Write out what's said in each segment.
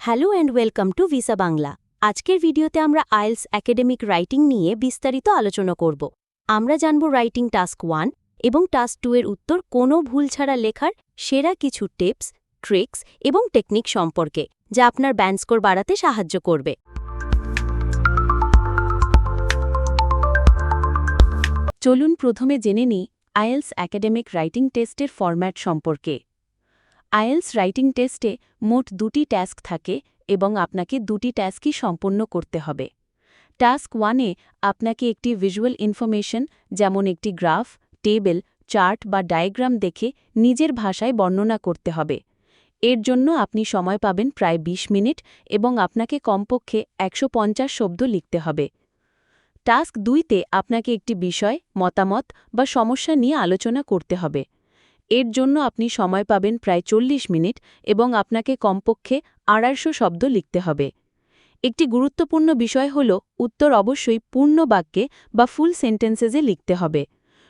Hello and welcome to visa Bangla আজকের ভিডিওতে আমরা আইএলস একাডেমিক রাইটিং নিয়ে বিস্তারিত আলোচনা করব। আমরা জানব রাইটিং টাস্ক ওয়ান এবং টাস্ক টু এর উত্তর কোনো ভুল ছাড়া লেখার সেরা কিছু টিপস, ট্রিক্স এবং টেকনিক সম্পর্কে, যা আপনার ব্যান্ড স্কোর বাড়াতে সাহায্য করবে। চলুন প্রথমে জেনে নিই আইএলস একাডেমিক রাইটিং টেস্টের ফরম্যাট সম্পর্কে। আইএলস রাইটিং টেস্টে মোট দুটি টাস্ক থাকে এবং আপনাকে দুটি টাস্কই সম্পন্ন করতে হবে। টাস্ক ওয়ানে আপনাকে একটি ভিজুয়াল ইনফরমেশন, যেমন একটি গ্রাফ, টেবিল, চার্ট বা ডায়াগ্রাম দেখে নিজের ভাষায় বর্ণনা করতে হবে। এর জন্য আপনি সময় পাবেন প্রায় ২০ মিনিট এবং আপনাকে কমপক্ষে একশো পঞ্চাশ শব্দ লিখতে হবে। টাস্ক দুইতে আপনাকে একটি বিষয়, মতামত বা সমস্যা নিয়ে আলোচনা করতে হবে। এর জন্য আপনি সময় পাবেন প্রায় চল্লিশ মিনিট এবং আপনাকে কমপক্ষে আড়াইশো শব্দ লিখতে হবে। একটি গুরুত্বপূর্ণ বিষয় হল, উত্তর অবশ্যই পূর্ণ বাক্যে বা ফুল সেন্টেন্সেসে লিখতে হবে।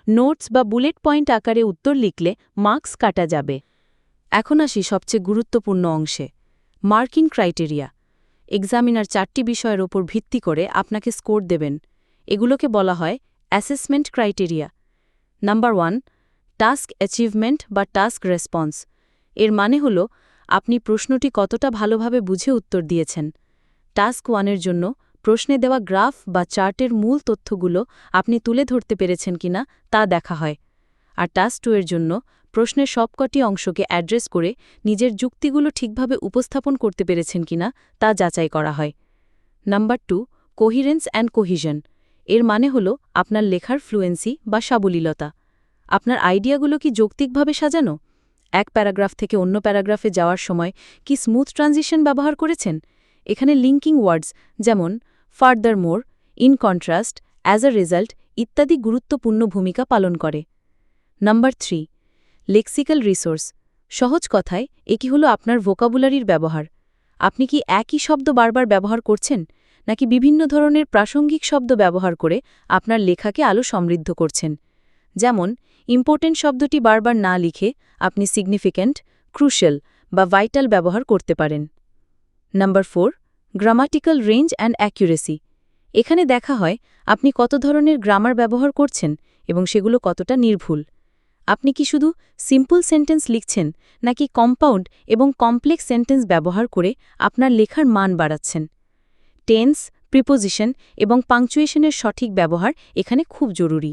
নোটস বা বুলেট পয়েন্ট আকারে উত্তর লিখলে মার্কস কাটা যাবে। এখন আসি সবচেয়ে গুরুত্বপূর্ণ অংশে মার্কিং ক্রাইটেরিয়া এক্সামিনার চারটি বিষয়ের ওপর ভিত্তি করে আপনাকে স্কোর দেবেন। এগুলোকে বলা হয় assessment criteria number one task achievement বা টাস্ক রেসপন্স। এর মানে হল, আপনি প্রশ্নটি কতটা ভালোভাবে বুঝে উত্তর দিয়েছেন। টাস্ক ওয়ানের জন্য প্রশ্নে দেওয়া গ্রাফ বা চার্টের মূল তথ্যগুলো আপনি তুলে ধরতে পেরেছেন কিনা তা দেখা হয়। আর টাস্ক টু এর জন্য প্রশ্নের সবকটি অংশকে অ্যাড্রেস করে নিজের যুক্তিগুলো ঠিকভাবে উপস্থাপন করতে পেরেছেন কিনা তা যাচাই করা হয়। Number two, coherence and cohesion এর মানে হল, আপনার লেখার ফ্লুয়েন্সি বা সাবলীলতা। আপনার আইডিয়াগুলো কি যৌক্তিকভাবে সাজানো? এক প্যারাগ্রাফ থেকে অন্য প্যারাগ্রাফে যাওয়ার সময় কি স্মুথ ট্রানজিশন ব্যবহার করেছেন? এখানে লিঙ্কিং ওয়ার্ডস যেমন furthermore in contrast, as a result ইত্যাদি গুরুত্বপূর্ণ ভূমিকা পালন করে। Number three, lexical resource. সহজ কথায়, একি হলো আপনার ভোকাবুলারির ব্যবহার। আপনি কি একই শব্দ বারবার ব্যবহার করছেন? নাকি বিভিন্ন ধরনের প্রাসঙ্গিক শব্দ ব্যবহার করে আপনার লেখাকে আলো সমৃদ্ধ করছেন? যেমন ইম্পর্টেন্ট শব্দটি বারবার না লিখে আপনি সিগনিফিক্যান্ট ক্রুশাল বা ভাইটাল ব্যবহার করতে পারেন। Number four grammatical range and accuracy এখানে দেখা হয় আপনি কত ধরনের গ্রামার ব্যবহার করছেন এবং সেগুলো কতটা নির্ভুল। আপনি কি শুধু সিম্পল সেন্টেন্স লিখছেন নাকি কম্পাউন্ড এবং কমপ্লেক্স সেন্টেন্স ব্যবহার করে আপনার লেখার মান বাড়াচ্ছেন? টেন্স প্রিপোজিশন এবং পাংচুয়েশনের সঠিক ব্যবহার এখানে খুব জরুরি।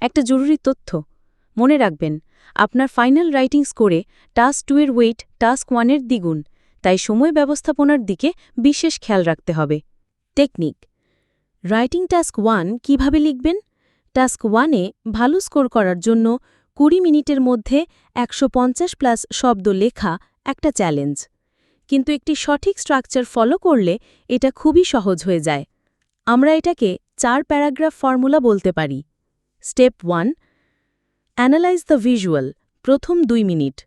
একটা জরুরি তথ্য। মনে রাখবেন, আপনার ফাইনাল রাইটিং স্কোরে টাস্ক টু এর ওয়েট টাস্ক ওয়ানের দ্বিগুণ, তাই সময় ব্যবস্থাপনার দিকে বিশেষ খেয়াল রাখতে হবে। টেকনিক, রাইটিং টাস্ক ওয়ান কীভাবে লিখবেন? টাস্ক ওয়ানে ভালো স্কোর করার জন্য কুড়ি মিনিটের মধ্যে একশো পঞ্চাশ প্লাস শব্দ লেখা একটা চ্যালেঞ্জ। কিন্তু একটি সঠিক স্ট্রাকচার ফলো করলে এটা খুবই সহজ হয়ে যায়। আমরা এটাকে চার প্যারাগ্রাফ ফর্মুলা বলতে পারি। Step one, analyse the visual, প্রথম দুই মিনিট।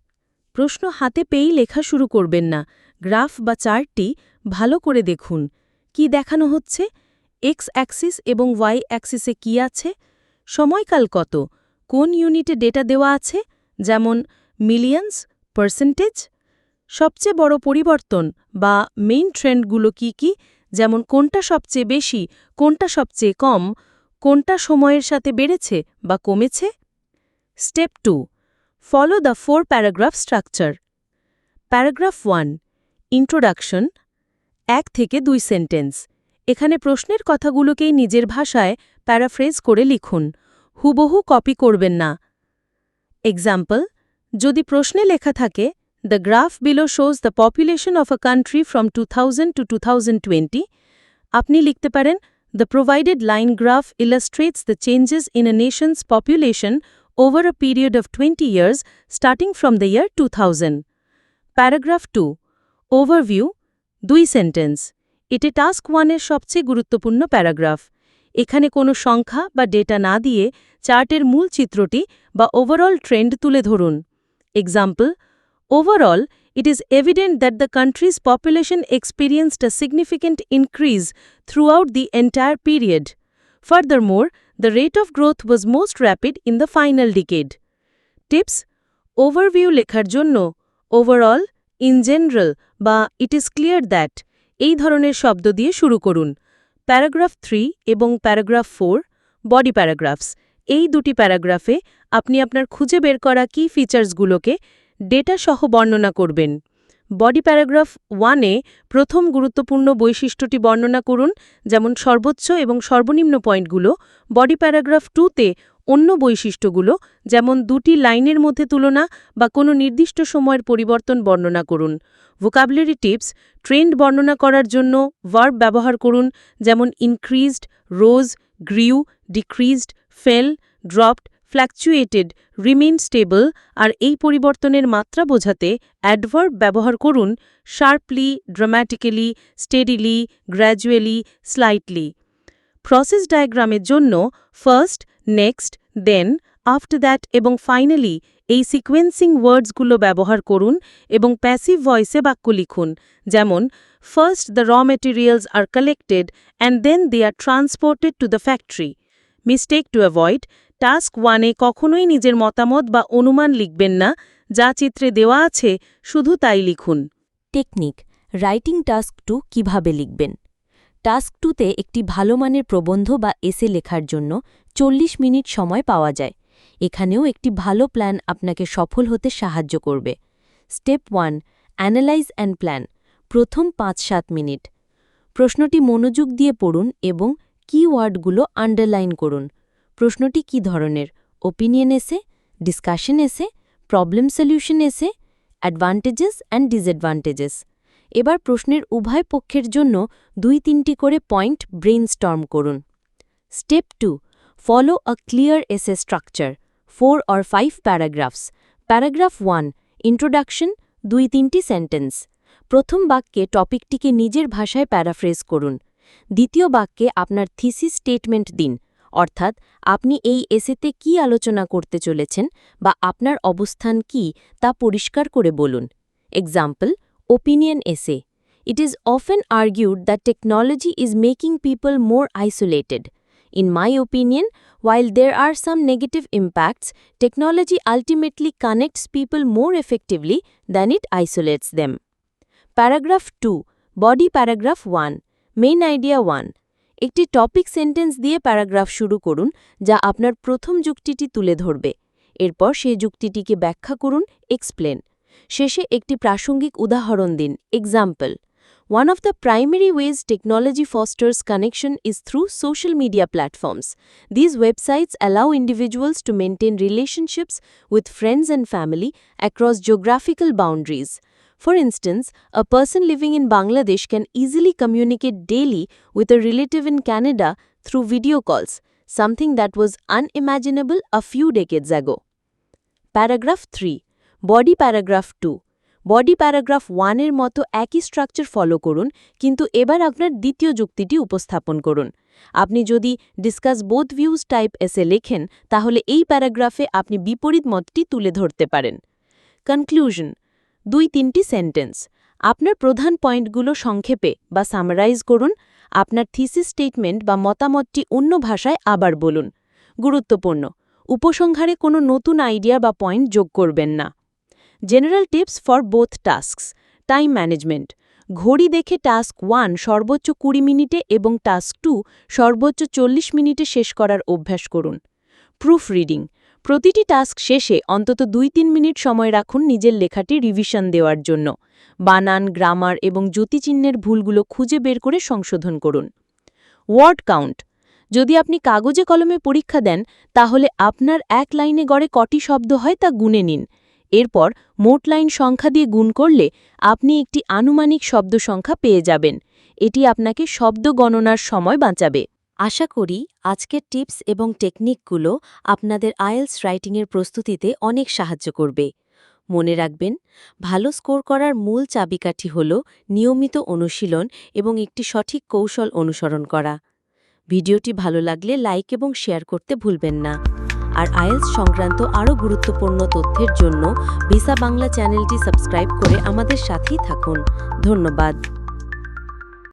প্রশ্ন হাতে পেয়েই লেখা শুরু করবেন না। গ্রাফ বা চার্টটি ভালো করে দেখুন। কি দেখানো হচ্ছে? এক্স অ্যাক্সিস এবং ওয়াই অ্যাক্সিসে কি আছে? সময়কাল কত? কোন ইউনিটে ডেটা দেওয়া আছে? যেমন, মিলিয়ন্স? পার্সেন্টেজ? সবচেয়ে বড় পরিবর্তন বা মেইন ট্রেন্ডগুলো কি কি? যেমন, কোনটা সবচেয়ে বেশি, কোনটা সবচেয়ে কম? কোনটা সময়ের সাথে বেড়েছে বা কমেছে? Step two follow the four paragraph structure paragraph one introduction এক থেকে দুই সেন্টেন্স এখানে প্রশ্নের কথাগুলোকেই নিজের ভাষায় প্যারাফ্রেজ করে লিখুন। হুবহু কপি করবেন না। এক্সাম্পল যদি প্রশ্নে লেখা থাকে the graph below shows the population of a country from two to two আপনি লিখতে পারেন The provided line graph illustrates the changes in a nation's population over a period of 20 years starting from the year 2000. Paragraph 2. Overview দুই sentence এটি task ওয়ানের সবচেয়ে গুরুত্বপূর্ণ paragraph এখানে কোনো সংখ্যা বা ডেটা না দিয়ে চার্টের মূল চিত্রটি বা ওভারঅল ট্রেন্ড তুলে ধরুন example overall it is evident that the country's population experienced a significant increase throughout the entire period. Furthermore, the rate of growth was most rapid in the final decade. Tips Overview লেখার জন্য Overall, in general বা it is clear that এই ধরনের শব্দ দিয়ে শুরু করুন paragraph three এবং প্যারাগ্রাফ ফোর বডি প্যারাগ্রাফস এই দুটি প্যারাগ্রাফে আপনি আপনার খুঁজে বের করা কি ফিচার্সগুলোকে ডেটা সহ বর্ণনা করবেন। বডি প্যারাগ্রাফ ওয়ানে প্রথম গুরুত্বপূর্ণ বৈশিষ্ট্যটি বর্ণনা করুন, যেমন সর্বোচ্চ এবং সর্বনিম্ন পয়েন্টগুলো। বডি প্যারাগ্রাফ টুতে অন্য বৈশিষ্ট্যগুলো, যেমন দুটি লাইনের মধ্যে তুলনা বা কোনো নির্দিষ্ট সময়ের পরিবর্তন বর্ণনা করুন। ভোকাবুলারি টিপস, ট্রেন্ড বর্ণনা করার জন্য ভার্ব ব্যবহার করুন, যেমন increased, rose, grew, decreased, fell, dropped fluctuated remain stable আর এই পরিবর্তনের মাত্রা বোঝাতে অ্যাডভার্ব ব্যবহার করুন sharply dramatically steadily gradually slightly process ডায়াগ্রামের জন্য first next then after that এবং ফাইনালি এই সিকোয়েন্সিং ওয়ার্ডসগুলো ব্যবহার করুন এবং প্যাসিভ ভয়েসে বাক্য লিখুন, যেমন first the raw materials are collected and then they are transported to the factory mistake to avoid task ওয়ানে কখনোই নিজের মতামত বা অনুমান লিখবেন না, যা চিত্রে দেওয়া আছে, শুধু তাই লিখুন। টেকনিক রাইটিং টাস্ক টু কীভাবে লিখবেন? টাস্ক টুতে একটি ভালো মানের প্রবন্ধ বা এসে লেখার জন্য চল্লিশ মিনিট সময় পাওয়া যায়। এখানেও একটি ভালো প্ল্যান আপনাকে সফল হতে সাহায্য করবে। Step one analyse and plan প্রথম পাঁচ সাত মিনিট। প্রশ্নটি মনোযোগ দিয়ে পড়ুন এবং কিওয়ার্ডগুলো আন্ডারলাইন করুন। প্রশ্নটি কি ধরনের? Opinion essay discussion essay problem solution essay advantages and disadvantages এবার প্রশ্নের উভয় পক্ষের জন্য দুই তিনটি করে পয়েন্ট ব্রেইনস্টর্ম করুন। Step two follow a clear essay structure four or five paragraphs paragraph one introduction দুই তিনটি সেন্টেন্স প্রথম বাক্যে টপিকটিকে নিজের ভাষায় প্যারাফ্রেজ করুন। দ্বিতীয় বাক্যে আপনার থিসিস স্টেটমেন্ট দিন। অর্থাৎ, আপনি এই এসেতে কি আলোচনা করতে চলেছেন বা আপনার অবস্থান কি তা পরিষ্কার করে বলুন। Example opinion essay it is often argued that technology is making people more isolated in my opinion while there are some negative impacts technology ultimately connects people more effectively than it isolates them paragraph two body paragraph one main idea one. একটি topic sentence দিয়ে paragraph শুরু করুন, যা আপনার প্রথম যুক্তিটি তুলে ধরবে। এরপর সে যুক্তিটিকে ব্যাখ্যা করুন এক্সপ্লেন শেষে একটি প্রাসঙ্গিক উদাহরণ দিন example one of the primary ways technology fosters connection is through social media platforms these websites allow individuals to maintain relationships with friends and family across geographical boundaries For instance, a person living in Bangladesh can easily communicate daily with a relative in Canada through video calls, something that was unimaginable a few decades ago. Paragraph 3. Body Paragraph 2. Body paragraph ওয়ানের মতো একই structure follow করুন কিন্তু এবার আপনার দ্বিতীয় যুক্তিটি উপস্থাপন করুন আপনি যদি ডিসকাস বোথ ভিউজ টাইপ এসে লেখেন তাহলে এই প্যারাগ্রাফে আপনি বিপরীত মতটি তুলে ধরতে পারেন কনক্লুশন দুই তিনটি সেন্টেন্স। আপনার প্রধান পয়েন্টগুলো সংক্ষেপে বা সামারাইজ করুন। আপনার থিসিস স্টেটমেন্ট বা মতামতটি অন্য ভাষায় আবার বলুন। গুরুত্বপূর্ণ। উপসংহারে কোনো নতুন আইডিয়া বা পয়েন্ট যোগ করবেন না। General tips for both tasks. Time management. ঘড়ি দেখে টাস্ক ওয়ান সর্বোচ্চ কুড়ি মিনিটে এবং টাস্ক টু সর্বোচ্চ চল্লিশ মিনিটে শেষ করার অভ্যাস করুন। Proof reading. প্রতিটি টাস্ক শেষে অন্তত দুই তিন মিনিট সময় রাখুন নিজের লেখাটি রিভিশন দেওয়ার জন্য। বানান গ্রামার এবং জ্যোতিচিহ্নের ভুলগুলো খুঁজে বের করে সংশোধন করুন। ওয়ার্ড কাউন্ট যদি আপনি কাগজে কলমে পরীক্ষা দেন, তাহলে আপনার এক লাইনে গড়ে কটি শব্দ হয় তা গুনে নিন। এরপর মোট লাইন সংখ্যা দিয়ে গুণ করলে আপনি একটি আনুমানিক শব্দ সংখ্যা পেয়ে যাবেন। এটি আপনাকে শব্দ গণনার সময় বাঁচাবে। আশা করি আজকের টিপস এবং টেকনিকগুলো আপনাদের আয়েলস রাইটিংয়ের প্রস্তুতিতে অনেক সাহায্য করবে। মনে রাখবেন, ভালো স্কোর করার মূল চাবিকাঠি হল নিয়মিত অনুশীলন এবং একটি সঠিক কৌশল অনুসরণ করা। ভিডিওটি ভালো লাগলে লাইক এবং শেয়ার করতে ভুলবেন না। আর আয়েলস সংক্রান্ত আরও গুরুত্বপূর্ণ তথ্যের জন্য ভিসা বাংলা চ্যানেলটি সাবস্ক্রাইব করে আমাদের সাথেই থাকুন। ধন্যবাদ।